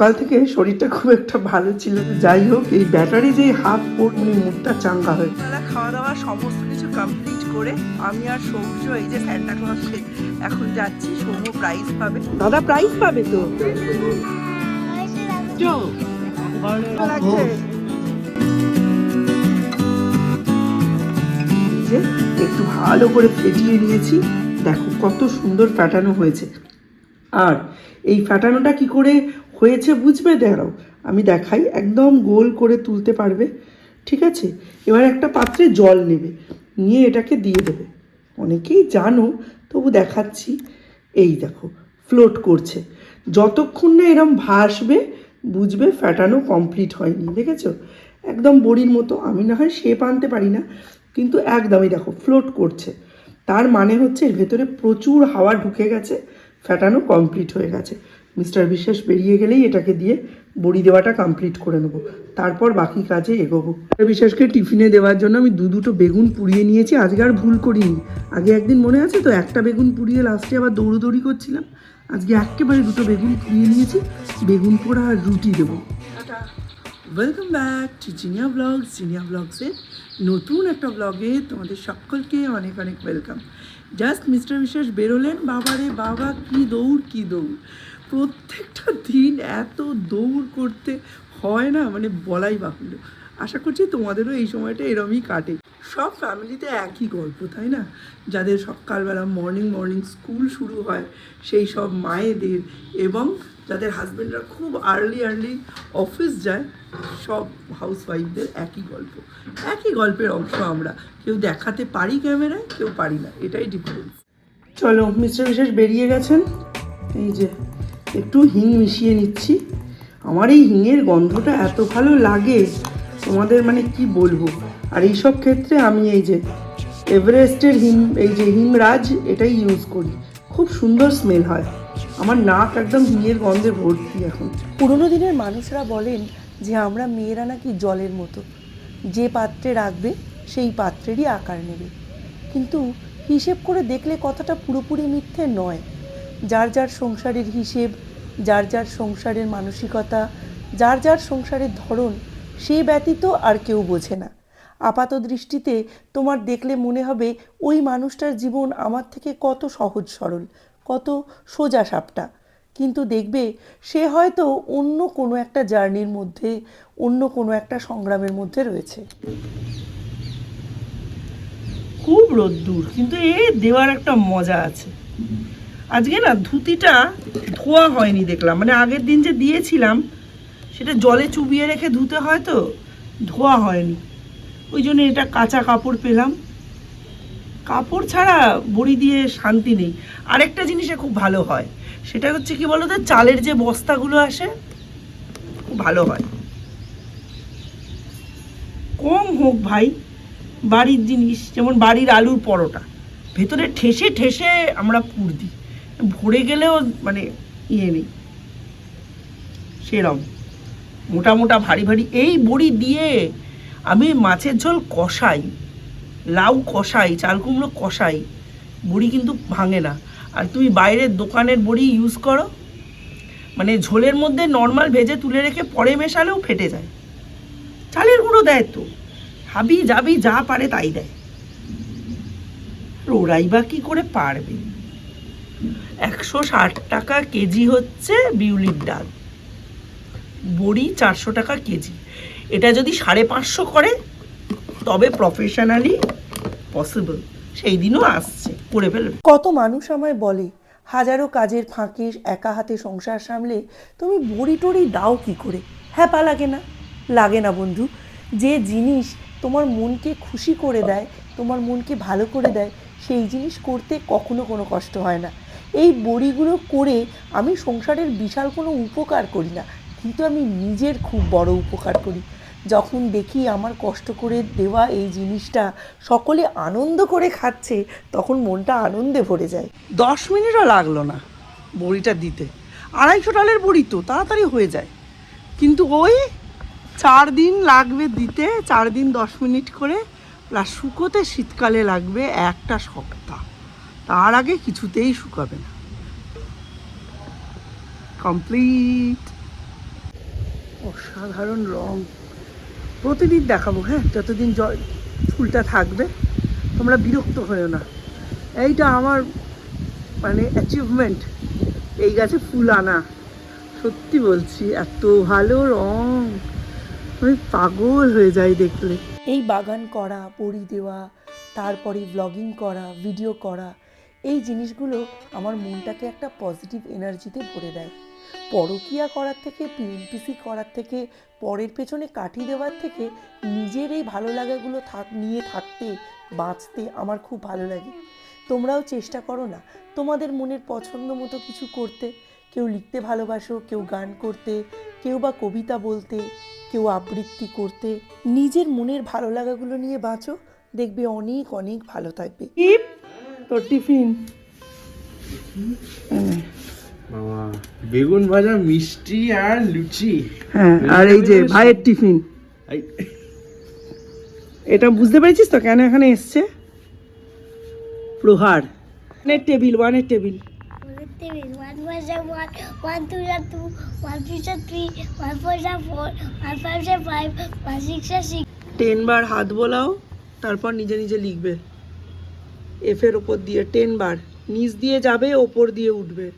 সকাল থেকে শরীরটা খুব একটা ভালো ছিল যাই হোক এই ব্যাটারি যে হাফ মানে মুখটা চাঙ্গা হয়ে খাওয়া দাওয়া সমস্ত কিছু কমপ্লিট করে আমি আর সৌর্য এই যে স্যান্টা ক্লজকে এখন যাচ্ছি। সৌম্য প্রাইজ পাবে। দাদা প্রাইজ পাবে তো? যে একটু ভালো করে ফেটিয়ে নিয়েছি। দেখো কত সুন্দর ফাটানো হয়েছে। আর এই ফাটানোটা কি করে হয়েছে বুঝবে, দাঁড়াও। আমি দেখাই, একদম গোল করে তুলতে পারবে। ঠিক আছে? এবার একটা পাত্রে জল নেবে, নিয়ে এটাকে দিয়ে দেবে। অনেকেই জানো, তবু দেখাচ্ছি। এই দেখো ফ্লোট করছে। যতক্ষণ না এরম ভাসবে, বুঝবে ফ্যাটানো কমপ্লিট হয়নি, দেখেছ? একদম বড়ির মতো। আমি না হয় শেপ আনতে পারি না, কিন্তু একদমই দেখো ফ্লোট করছে। তার মানে হচ্ছে এর ভেতরে প্রচুর হাওয়া ঢুকে গেছে ফ্যাটানো কমপ্লিট হয়ে গেছে। মিস্টার বিশ্বাস বেরিয়ে গেলেই এটাকে দিয়ে বড়ি দেওয়াটা কমপ্লিট করে নেব। তারপর বাকি কাজে এগোবো। মিস্টার বিশ্বাসকে টিফিনে দেওয়ার জন্য আমি দু দুটো বেগুন পুড়িয়ে নিয়েছি আজকে আর ভুল করিনি। আগে একদিন মনে আছে তো একটা বেগুন পুড়িয়ে লাস্টে আবার দৌড়দৌড়ি করছিলাম। আজকে একেবারে দুটো বেগুন পুড়িয়ে নিয়েছি বেগুন পোড়া আর রুটি দেবো। Welcome back to Zinia blogs Zinia ব্লগসের নতুন একটা ব্লগে তোমাদের সকলকে অনেক অনেক ওয়েলকাম জাস্ট মিস্টার বিশ্বাস বেরোলেন বাবারে বাবা কি দৌড় কি দৌড়। প্রত্যেকটা দিন এত দৌড় করতে হয় না মানে বলাই বাহুল্য। আশা করছি তোমাদেরও এই সময়টা এরমই কাটে। সব ফ্যামিলিতে একই গল্প, তাই না? যাদের সকালবেলা মর্নিং মর্নিং স্কুল শুরু হয়, সেই সব মায়েদের এবং যাদের হাজব্যান্ডরা খুব আর্লি আর্লি অফিস যায়, সব হাউসওয়াইফদের একই গল্প। একই গল্পের অংশ আমরা। কেউ দেখাতে পারি ক্যামেরায়, কেউ পারি না। এটাই ডিফারেন্স চলো, মিস্টার বিশেষ বেরিয়ে গেছেন। এই যে একটু হিং মিশিয়ে নিচ্ছি। আমার এই হিঙের গন্ধটা এত ভালো লাগে, তোমাদের মানে কি বলব? আর এইসব ক্ষেত্রে আমি এই যে এভারেস্টের হিম, এই যে হিমরাজ, এটাই ইউজ করি। খুব সুন্দর স্মেল হয়। আমার নাক একদম হিঙের গন্ধে ভর্তি এখন। পুরোনো দিনের মানুষরা বলেন যে, আমরা মেয়েরা নাকি জলের মতো। যে পাত্রে রাখবে, সেই পাত্রেরই আকার নেবে। কিন্তু হিসেব করে দেখলে কথাটা পুরোপুরি মিথ্যে নয়। যার যার সংসারের হিসেব যার যার সংসারের মানসিকতা, যার যার সংসারের ধরন, সে ব্যতীত আর কেউ বোঝে না। আপাত দৃষ্টিতে তোমার দেখলে মনে হবে ওই মানুষটার জীবন আমার থেকে কত সহজ সরল, কত সোজা সাপটা। কিন্তু দেখবে সে হয়তো অন্য কোনো একটা জার্নির মধ্যে, অন্য কোনো একটা সংগ্রামের মধ্যে রয়েছে। খুব রোদ্দুর, কিন্তু এ দেওয়ার একটা মজা আছে। আজকে না ধুতিটা ধোয়া হয়নি দেখলাম। মানে আগের দিন যে দিয়েছিলাম, সেটা জলে চুবিয়ে রেখে ধুতে হয় তো, ধোয়া হয়নি। ওই জন্য এটা কাঁচা কাপড় পেলাম। কাপড় ছাড়া বড়ি দিয়ে শান্তি নেই। আরেকটা জিনিসে খুব ভালো হয়, সেটা হচ্ছে কি বলতো, চালের যে বস্তাগুলো আসে, খুব ভালো হয়। কম হোক ভাই, বাড়ির জিনিস, যেমন বাড়ির আলুর পরোটা, ভেতরে ঠেসে ঠেসে আমরা পুর দিই। ভরে গেলেও মানে ইয়ে নেই। সেরম। মোটা মোটা ভারী ভারী। এই বড়ি দিয়ে আমি মাছের ঝোল কষাই, লাউ কষাই, চাল কুমড়ো কষাই, বড়ি কিন্তু ভাঙে না। আর তুমি বাইরের দোকানের বড়ি ইউজ করো মানে ঝোলের মধ্যে নর্মাল ভেজে তুলে রেখে পরে মেশালেও ফেটে যায়। চালের গুঁড়ো দেয় তো। হাবি যাবি যা পারে তাই দেয়। ওরাই বা কি করে পারবে? একশো ষাট টাকা কেজি হচ্ছে বিউলির ডাল। বড়ি চারশো টাকা কেজি। এটা যদি সাড়ে পাঁচশো করে, তবে প্রফেশনালি পসিবল সেই দিনও আসছে, করে ফেলবে। কত মানুষ আমায় বলে, হাজারো কাজের ফাঁকে একা হাতে সংসার সামলে, তুমি বড়ি টড়ি দাও কি করে? হ্যাঁ পা লাগে না। লাগে না, বন্ধু। যে জিনিস তোমার মনকে খুশি করে দেয়, তোমার মনকে ভালো করে দেয়, সেই জিনিস করতে কখনো কোনো কষ্ট হয় না। এই বড়িগুলো করে আমি সংসারের বিশাল কোনো উপকার করি না। কিন্তু আমি নিজের খুব বড় উপকার করি। যখন দেখি আমার কষ্ট করে দেওয়া এই জিনিসটা সকলে আনন্দ করে খাচ্ছে, তখন মনটা আনন্দে ভরে যায়। দশ মিনিটও লাগল না বড়িটা দিতে। আড়াইশো ডালের বড়ি তো, তাড়াতাড়ি হয়ে যায়। কিন্তু ওই চার দিন লাগবে দিতে, চার দিন দশ মিনিট করে, প্লাস শুকোতে শীতকালে লাগবে একটা সপ্তাহ। তার আগে কিছুতেই শুকাবে না। কমপ্লিট অসাধারণ রং। প্রতিদিন দেখাবো হ্যাঁ? যতদিন জল, ফুলটা থাকবে, তোমরা বিরক্ত হয়েও না। এইটা আমার মানে অ্যাচিভমেন্ট এই গাছে ফুল আনা। সত্যি বলছি, এত ভালো রং। আমি পাগল হয়ে যাই দেখলে। এই বাগান করা বড়ি দেওয়া তারপরে ব্লগিং করা ভিডিও করা এই জিনিসগুলো আমার মনটাকে একটা পজিটিভ এনার্জিতে ভরে দেয়। পরকিয়া করার থেকে পিএনপিসি করার থেকে, পরের পেছনে কাঠি দেওয়ার থেকে নিজের এই ভালো লাগাগুলো থাক, নিয়ে থাকতে, বাঁচতে আমার খুব ভালো লাগে। তোমরাও চেষ্টা করো না, তোমাদের মনের পছন্দ মতো কিছু করতে। কেউ লিখতে ভালোবাসো, কেউ গান করতে, কেউ বা কবিতা বলতে, কেউ আবৃত্তি করতে। নিজের মনের ভালো লাগাগুলো নিয়ে বাঁচো, দেখবে অনেক অনেক ভালো থাকবে। তোর টিফিন। বেগুন ভাজা মিষ্টি আর লুচি। হ্যাঁ আর এই যে ভাইয়ের টিফিন। এটা বুঝতে পেরেছিস তো কেন এখানে এসছে? প্রহার। ওয়ানের টেবিল ওয়ানের টেবিল. টেন বার হাত বোলাও তারপর নিজে নিজে লিখবে। এফের ওপর দিয়ে টেন বার নিচ দিয়ে যাবে ওপর দিয়ে উঠবে।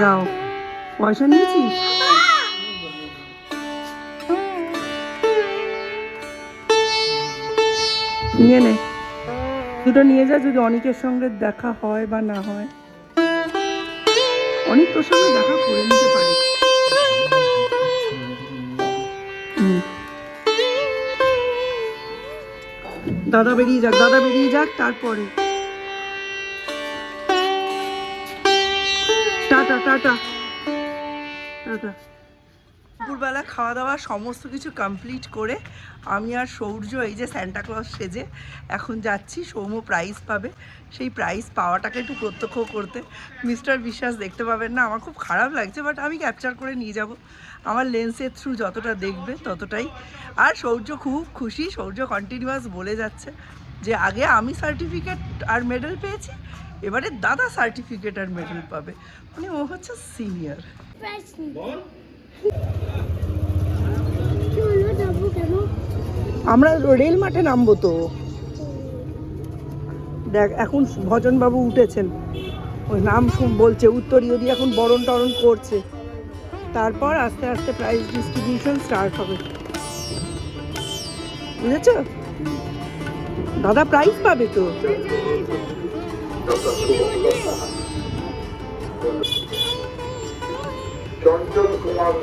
যাও। পয়সা নিয়েছিস? নিয়ে নে। দুটো নিয়ে যা যদি অনেকের সঙ্গে দেখা হয় বা না হয়। অনেক তোর সঙ্গে দেখা করে নিতে পারে। দাদা বেরিয়ে যাক, দাদা বেরিয়ে যাক তারপরে। Tata tata. টাটা। দুপুরবেলা খাওয়া দাওয়া সমস্ত কিছু কমপ্লিট করে আমি আর সৌর্য এই যে স্যান্টা ক্লজ সেজে এখন যাচ্ছি সৌম্য প্রাইজ পাবে। সেই প্রাইজ পাওয়াটাকে একটু প্রত্যক্ষ করতে। মিস্টার বিশ্বাস দেখতে পাবেন না আমার খুব খারাপ লাগছে বাট আমি ক্যাপচার করে নিয়ে যাব। আমার লেন্সের থ্রু যতটা দেখবে ততটাই। আর সৌর্য খুব খুশি সৌর্য কন্টিনিউয়াস বলে যাচ্ছে যে আগে আমি সার্টিফিকেট আর মেডেল পেয়েছি এবারে দাদা সার্টিফিকেট আর মেডেল পাবে। মানে ও হচ্ছে সিনিয়র আমরা রেল মাঠে নামবো তো। দেখ, এখন ভজনবাবু উঠেছেন। ওই নাম বলছে উত্তরীয় দিয়ে এখন বরণ টরণ করছে। তারপর আস্তে আস্তে প্রাইজ ডিস্ট্রিবিউশন স্টার্ট হবে। বুঝেছ? দাদা প্রাইজ পাবে তো। চঞ্চল কুমার।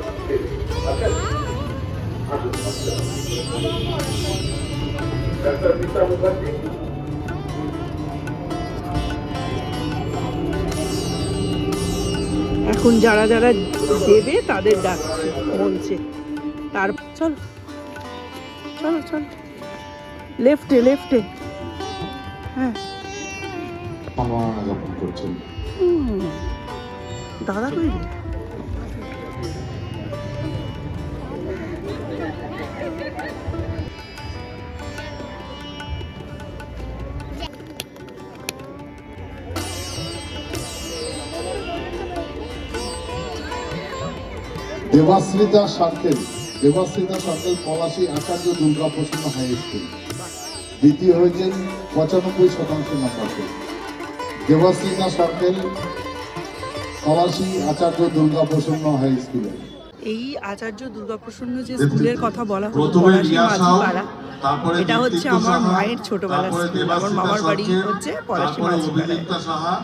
ডাক্তার মিতা মুখার্জি। এখন যারা যারা দেবে তাদের ডাকছে বলছে। তার চল। চলো চল। লেফটে লেফটে হ্যাঁ। দাদা কই Debashrita circle Debashrita circle Palashi Acharya Durga Prasanna high school. দ্বিতীয় হয়েছেন পঁচানব্বই শতাংশ number. Debashrita circle Palashi Acharya Durga Prasanna high স্কুলে। এই আচার্য দুর্গাপ্রসন্ন যে স্কুলের কথা বলা হলো পলাশী মাঝিপাড়া এটা হচ্ছে আমার মায়ের ছোটবেলার স্কুল আমার মামার বাড়ি হচ্ছে পলাশী সাহা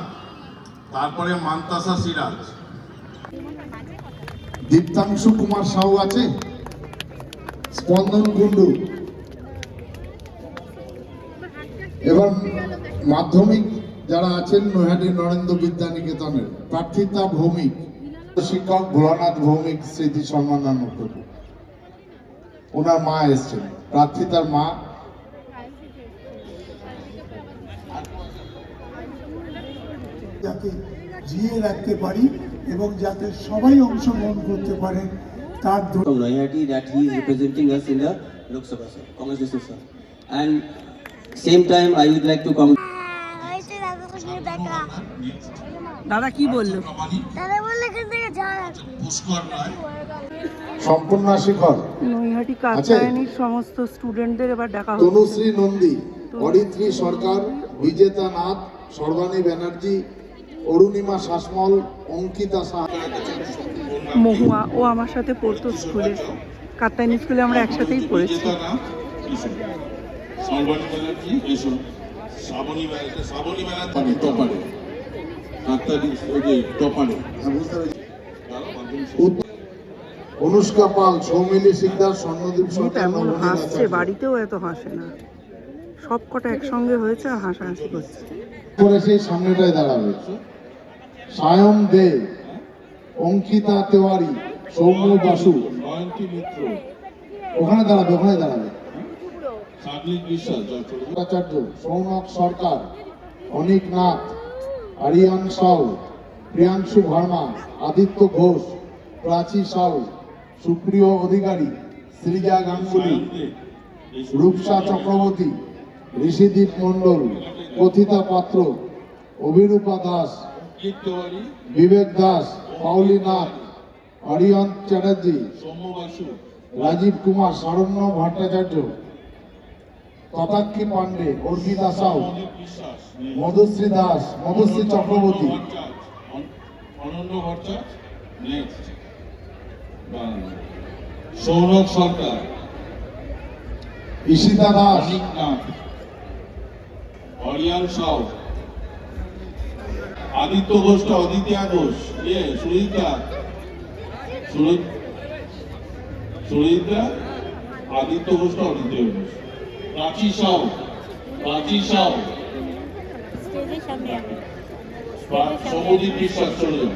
তারপরে মান্তাসা সিরাজ। দীপ্তাংশু কুমার সাহু আছে? স্পন্দন কুণ্ডু। এবার মাধ্যমিক যারা আছেন, নৈহাটি নরেন্দ্র বিদ্যা নিকেতনের প্রার্থিতা ভৌমিক। শিক্ষক ভোলানাথ ভৌমিক, স্মৃতি সম্মাননা ওনার মা এসছেন। প্রার্থিতার মা যাতে জিয়ে রাখতে পারি এবং যাতে সবাই অংশগ্রহণ করতে পারেন তার দাদা কি বলল? দাদা বললে এখান থেকে পুষ্কর রায় সম্পূর্ণ শিখর। নৈহাটি আছে? সমস্ত স্টুডেন্টদের এবার ডাকা তনুশ্রী নন্দী অরিত্রী সরকার বিজেতা নাথ সর্বাণী ব্যানার্জি অরুণিমা শাসমল অঙ্কিতা শাহ। মহুয়া ও আমার সাথে পড়তো স্কুলে। কাত্যায়নী স্কুলে আমরা একসাথেই পড়েছি। অনুষ্কা পাল সৌমিলি সিকদার স্বর্ণদীপ এমন হাসছে বাড়িতেও এত হাসে না। সব কটা একসঙ্গে হয়েছে হাসাহাসি করছে। করে সেই সামনেটায় দাঁড়াবে। সায়ন দে অঙ্কিতা তেওয়ারি সৌম্য বাসু জয়ন্তী মিত্র। ওখানে দাঁড়াবে ওখানে দাঁড়াবে। সাগরিক বিশ্বাস সৌনক সরকার অনিক নাথ আরিয়ান সাউ প্রিয়াংশু ভার্মা আদিত্য ঘোষ প্রাচী সাউ সুপ্রিয় অধিকারী সৃজা গাঙ্গুলি রূপসা চক্রবর্তী ঋষিদীপ মণ্ডল কথিতা পাত্র অভিরূপা দাস বিবেক দাস পাউলি নাথ অরিয়ন চ্যাটার্জি সৌম্য রাজীব কুমার সারণ্য ভট্টাচার্য তথাক্ষী পাণ্ডে অর্পিতা সাউ মধুশ্রী দাস মধুশ্রী চক্রবর্তী অনন্য ভট্টাচ নেক্সট সৌরভ সরকার ঈশিতা দাস অরিয়ান সাউ আদিত্য ঘোষটা অদিতিয়া ঘোষ। ইয়ে সুরিতা সুরি- সুরিতা আদিত্য ঘোষটা অদিত্য ঘোষ। প্রাচী সাউ প্রাচী সাউ বিশ্বাস চলে যাও।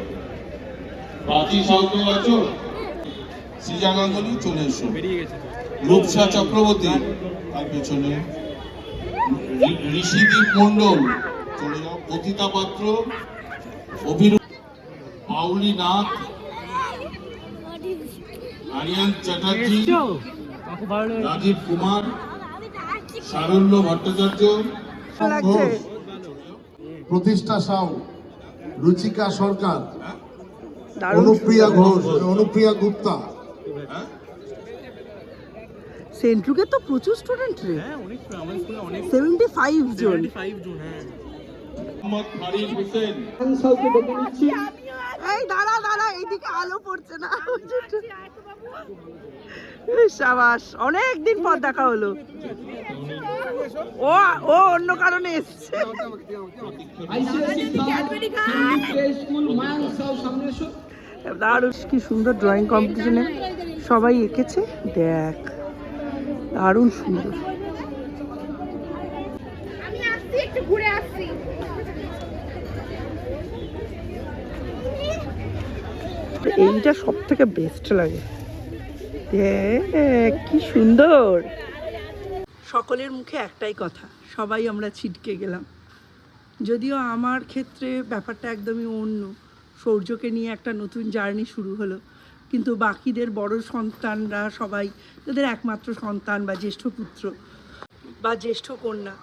প্রাচী সাউ আছো? সৃজা গাঙ্গুলি চলে এসো। রূপসা চক্রবর্তী তার পেছনে। ঋষিদীপ মন্ডল চলে পতিতা পাত্র অভিরূপ পাউলি নাথ আরিয়ান চ্যাটার্জি রাজীব কুমার সারল্য ভট্টাচার্য প্রতিষ্ঠা সাউ রুচিকা সরকার অনুপ্রিয়া ঘোষ অনুপ্রিয়া গুপ্তা। সেন্ট্রুকে তো প্রচুর স্টুডেন্ট রে। সেভেন্টি ফাইভ জন। মোহাম্মদ আলো পড়ছে না। অনেক দিন পর দেখা হলো। ও ও অন্য কারণে এসছে। দারুণ কি সুন্দর ড্রয়িং কম্পিটিশনে সবাই এঁকেছে। দেখ, দারুণ সুন্দর আমি আসছি একটু ঘুরে আসছি এইটা সব থেকে বেস্ট লাগে কি সুন্দর। সকলের মুখে একটাই কথা, সবাই আমরা ছিটকে গেলাম। যদিও আমার ক্ষেত্রে ব্যাপারটা একদমই অন্য, সৌর্যকে নিয়ে একটা নতুন জার্নি শুরু হলো। কিন্তু বাকিদের বড় সন্তানরা সবাই, তাদের একমাত্র সন্তান বা জ্যেষ্ঠ পুত্র বা জ্যেষ্ঠ কন্যা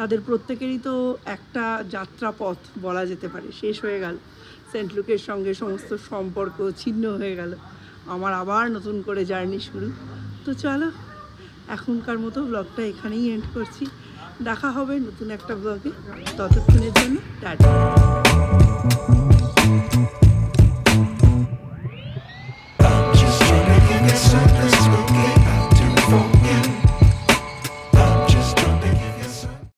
তাদের প্রত্যেকেরই তো একটা যাত্রাপথ বলা যেতে পারে। শেষ হয়ে গেল। সেন্ট লুকের সঙ্গে সমস্ত সম্পর্ক ছিন্ন হয়ে গেল। আমার আবার নতুন করে জার্নি শুরু। তো চলো, এখনকার মতো ব্লগটা এখানেই এন্ড করছি। দেখা হবে নতুন একটা ব্লগে। ততক্ষণের জন্য টাটা।